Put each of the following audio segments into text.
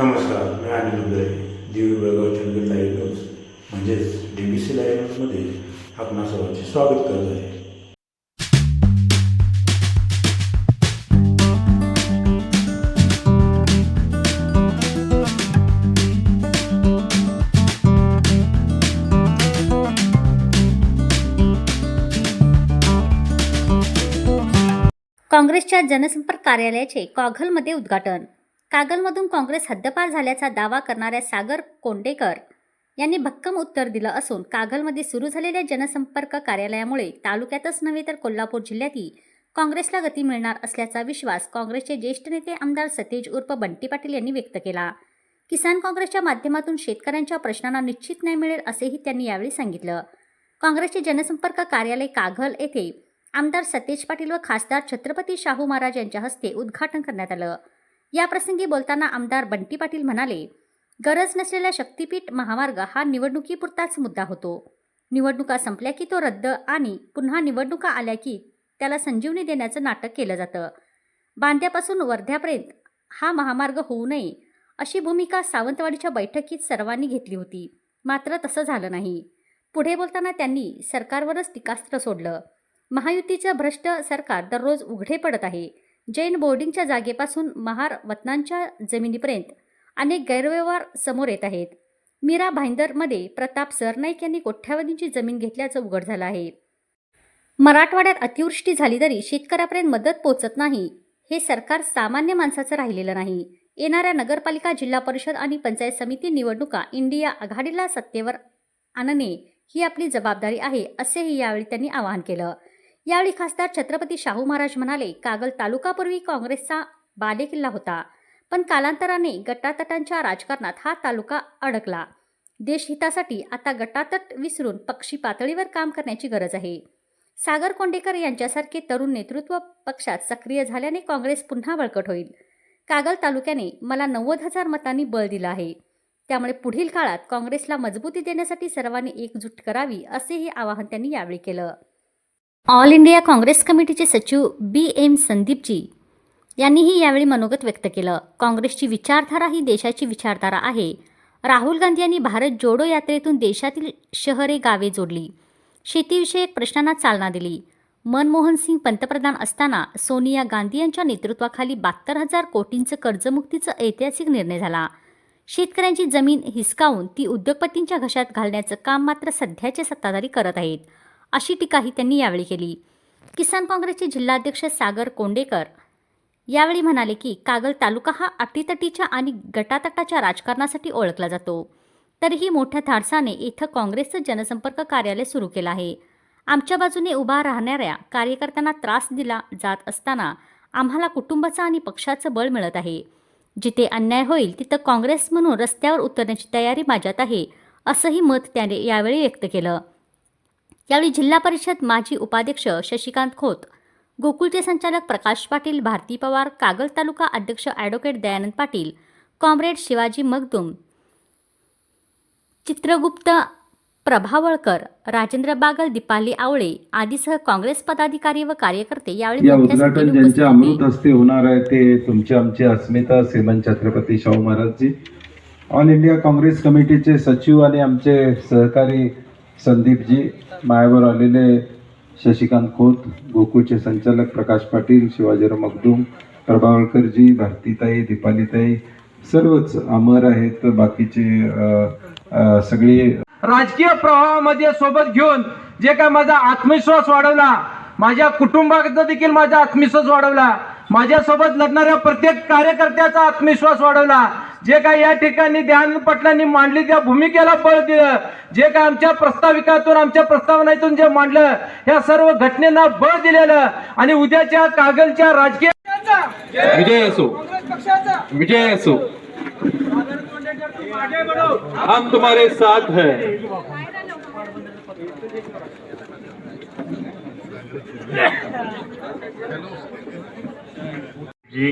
नमस्कार मी अनिल उदय दिवी बेळगाव चंदगड लाईव्ह न्यूज म्हणजेच डी बी सी लाईव्ह न्यूजमध्ये आपणा सर्वांचे स्वागत करत आहे. काँग्रेसच्या जनसंपर्क कार्यालयाचे कॉघलमध्ये उद्घाटन. कागलमधून काँग्रेस हद्दपार झाल्याचा दावा करणाऱ्या सागर कोंडेकर यांनी भक्कम उत्तर दिलं असून कागलमध्ये सुरू झालेल्या जनसंपर्क कार्यालयामुळे तालुक्यातच नव्हे तर कोल्हापूर जिल्ह्यातही काँग्रेसला गती मिळणार असल्याचा विश्वास काँग्रेसचे ज्येष्ठ नेते आमदार सतेज उर्फ बंटी पाटील यांनी व्यक्त केला. किसान काँग्रेसच्या माध्यमातून शेतकऱ्यांच्या प्रश्नांना निश्चित न्याय मिळेल असेही त्यांनी यावेळी सांगितलं. काँग्रेसचे जनसंपर्क कार्यालय कागल येथे आमदार सतेज पाटील व खासदार छत्रपती शाहू महाराज यांच्या हस्ते उद्घाटन करण्यात आलं. याप्रसंगी बोलताना आमदार बंटी पाटील म्हणाले गरज नसलेला शक्तीपीठ महामार्ग हा निवडणुकीपुरताच मुद्दा होतो. निवडणुका संपल्या की तो रद्द आणि पुन्हा निवडणुका आल्या की त्याला संजीवनी देण्याचं नाटक केलं जातं. बांद्यापासून वर्ध्यापर्यंत हा महामार्ग होऊ नये अशी भूमिका सावंतवाडीच्या बैठकीत सर्वांनी घेतली होती. मात्र तसं झालं नाही. पुढे बोलताना त्यांनी सरकारवरच टीकास्त्र सोडलं. महायुतीचं भ्रष्ट सरकार दररोज उघडे पडत आहे. जैन बोर्डिंगच्या जागेपासून महार वतनांच्या जमिनीपर्यंत अनेक गैरव्यवहार समोर येत आहेत. मीरा भाईंदरमध्ये प्रताप सरनाईक यांनी कोठ्यावधींची जमीन घेतल्याचं उघड झालं आहे. मराठवाड्यात अतिवृष्टी झाली तरी शेतकऱ्यापर्यंत मदत पोचत नाही. हे सरकार सामान्य माणसाचं राहिलेलं नाही. येणाऱ्या नगरपालिका जिल्हा परिषद आणि पंचायत समिती निवडणुका इंडिया आघाडीला सत्तेवर आणणे ही आपली जबाबदारी आहे असेही यावेळी त्यांनी आवाहन केलं. यावेळी खासदार छत्रपती शाहू महाराज म्हणाले कागल तालुकापूर्वी काँग्रेसचा बालेकिल्ला होता पण कालांतराने गटातटांच्या राजकारणात हा तालुका अडकला. देशहितासाठी आता गटातट विसरून पक्षी पातळीवर काम करण्याची गरज आहे. सागर कोंडेकर यांच्यासारखे तरुण नेतृत्व पक्षात सक्रिय झाल्याने काँग्रेस पुन्हा बळकट होईल. कागल तालुक्याने मला नव्वद हजार मतांनी बळ दिलं आहे. त्यामुळे पुढील काळात काँग्रेसला मजबूती देण्यासाठी सर्वांनी एकजूट करावी असेही आवाहन त्यांनी यावेळी केलं. ऑल इंडिया काँग्रेस कमिटीचे सचिव बी एम संदीपजी यांनीही यावेळी मनोगत व्यक्त केलं. काँग्रेसची विचारधारा ही देशाची विचारधारा आहे. राहुल गांधी यांनी भारत जोडो यात्रेतून देशातील शहरे गावे जोडली. शेतीविषयक प्रश्नांना चालना दिली. मनमोहन सिंग पंतप्रधान असताना सोनिया गांधी यांच्या नेतृत्वाखाली बहात्तर हजार कोटींचं कर्जमुक्तीचा ऐतिहासिक निर्णय झाला. शेतकऱ्यांची जमीन हिसकावून ती उद्योगपतींच्या घशात घालण्याचं काम मात्र सध्याचे सत्ताधारी करत आहेत. अशी टीकाही त्यांनी यावेळी केली. किसान काँग्रेसचे जिल्हाध्यक्ष सागर कोंडेकर यावेळी म्हणाले की कागल तालुका हा अटीतटीच्या आणि गटातटाच्या राजकारणासाठी ओळखला जातो. तरीही मोठ्या धाडसाने इथं काँग्रेसचं जनसंपर्क कार्यालय सुरू केलं आहे. आमच्या बाजूने उभा राहणाऱ्या कार्यकर्त्यांना त्रास दिला जात असताना आम्हाला कुटुंबाचं आणि पक्षाचं बळ मिळत आहे. जिथे अन्याय होईल तिथं काँग्रेस म्हणून रस्त्यावर उतरण्याची तयारी माझ्यात आहे असंही मत त्याने यावेळी व्यक्त केलं. यावेळी जिल्हा परिषद माजी उपाध्यक्ष शशिकांत खोत गोकुळचे संचालक प्रकाश पाटील भारती पवार कागल तालुका अध्यक्ष ॲडव्होकेट दयानंद पाटील कॉम्रेड शिवाजी मगदुम चित्रगुप्त प्रभावळकर राजेंद्र बागल दीपाली आवळे आदीसह काँग्रेस पदाधिकारी व कार्यकर्ते यावेळी या उद्घाटन ज्यांच्या. अमृत हस्ते होणार आहे ते तुमचे आमचे अस्मिता श्रीमंत छत्रपती शाहू महाराजजी ऑल इंडिया काँग्रेस कमिटीचे सचिव आणि आमचे सहकारी संदीपजी मायावर आलेले शशिकांत खोत गोकुळचे संचालक प्रकाश पाटील शिवाजीराव मगदूम प्रभावळकरजी भारतीताई दीपालीताई सर्वच अमर आहेत. बाकीचे सगळे राजकीय प्रवाहामध्ये सोबत घेऊन जे काय माझा आत्मविश्वास वाढवला माझ्या कुटुंबाचा देखील माझा आत्मविश्वास वाढवला माझ्यासोबत लढणाऱ्या प्रत्येक कार्यकर्त्याचा आत्मविश्वास वाढवला. जे काय या ठिकाणी ध्यान पटलांनी मांडली त्या भूमिकेला बळ दिलं. जे काय आमच्या प्रस्ताविकातून आमच्या प्रस्तावनेतून जे मांडलं या सर्व घटनेला बळ दिलेलं आणि उद्याच्या कागलच्या राजकीय विजय असो. विजय असो. हम तुम्हारे साथ हैं. जी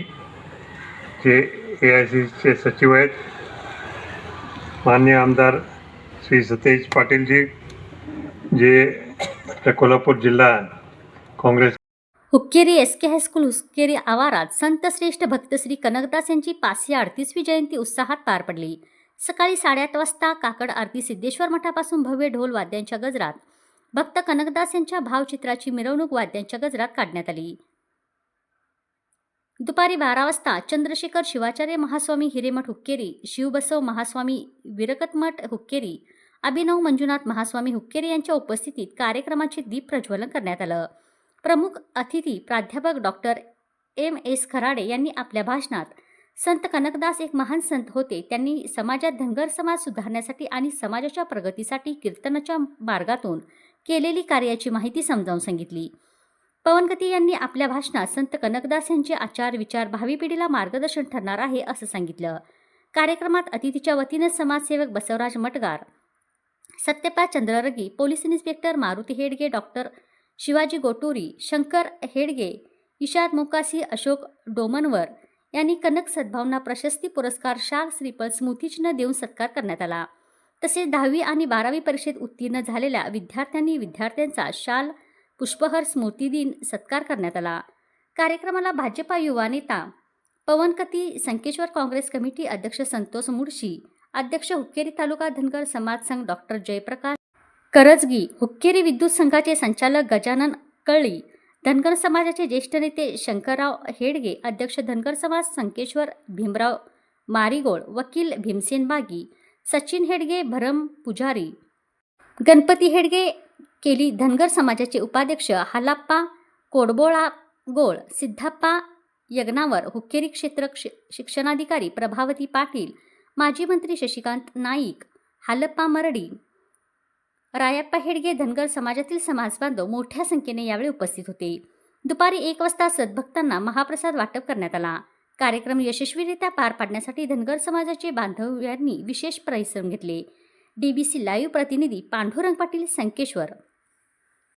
जे ए आय सीचे सचिव आहेत. मान्य आमदार श्री सतेज पाटीलजी जे कोल्हापूर जिल्हा Congress Hukkeri S K high school Hukkeri आवारात संत श्रेष्ठ भक्तश्री कनकदास यांची पाचशे अडतीसवी जयंती उत्साहात पार पडली. सकाळी साडेआठ वाजता काकड आरती सिद्धेश्वर मठापासून भव्य ढोल वाद्यांच्या गजरात भक्त कनकदास यांच्या भावचित्राची मिरवणूक वाद्यांच्या गजरात काढण्यात आली. दुपारी बारा वाजता चंद्रशेखर शिवाचार्य महास्वामी हिरेमठ हुक्केरी शिवबसव महास्वामी विरकतमठ हुक्केरी अभिनव मंजुनाथ महास्वामी हुक्केरी यांच्या उपस्थितीत कार्यक्रमाचे दीप प्रज्वलन करण्यात आलं. प्रमुख अतिथी प्राध्यापक डॉक्टर एम. एस. खराडे यांनी आपल्या भाषणात संत कनकदास एक महान संत होते त्यांनी समाजात धनगर समाज सुधारण्यासाठी आणि समाजाच्या प्रगतीसाठी कीर्तनाच्या मार्गातून केलेली कार्याची माहिती समजावून सांगितली. पवनगती यांनी आपल्या भाषणात संत कनकदास यांचे आचार विचार भावी पिढीला मार्गदर्शन ठरणार आहे असं सांगितलं. कार्यक्रमात अतिथीच्या वतीनं समाजसेवक Basavaraj Matgar Satyappa Chandragi police inspector Maruti Hedge doctor Shivaji Goturi Shankar Hedge Ishad Mokasi Ashok Domanwar यांनी कनक सद्भावना प्रशस्ती पुरस्कार शाल श्रीपद स्मृतिचिन्ह देऊन सत्कार करण्यात आला. तसेच दहावी आणि बारावी परीक्षेत उत्तीर्ण झालेल्या विद्यार्थ्यांनी विद्यार्थ्यांचा शाल पुष्पहर स्मृतिदिन सत्कार करण्यात आला. कार्यक्रमाला भाजपा युवा नेता पवनकती संकेश्वर काँग्रेस कमिटी अध्यक्ष संतोष मुडशी अध्यक्ष हुक्केरी तालुका धनगर समाज संघ डॉक्टर जयप्रकाश करजगी हुक्केरी विद्युत संघाचे संचालक गजानन कळी धनगर समाजाचे ज्येष्ठ नेते शंकरराव हेडगे अध्यक्ष धनगर समाज संकेश्वर भीमराव मारिगोळ वकील भीमसेन बागी सचिन हेडगे भरम पुजारी गणपती हेडगे केली धनगर समाजाचे उपाध्यक्ष हालाप्पा कोडबोळा गोळ सिद्धाप्पा यज्ञावर हुक्केरी क्षेत्र शिक्षणाधिकारी प्रभावती पाटील माजी मंत्री शशिकांत नाईक हालप्पा मरडी रायप्पा हेडगे धनगर समाजातील समाजबांधव मोठ्या संख्येने यावेळी उपस्थित होते. दुपारी एक वाजता सद्भक्तांना महाप्रसाद वाटप करण्यात आला. कार्यक्रम यशस्वीरित्या पार पाडण्यासाठी धनगर समाजाचे बांधव यांनी विशेष परिश्रम घेतले. डीबीसी लाईव्ह प्रतिनिधी पांडुरंग पाटील संकेश्वर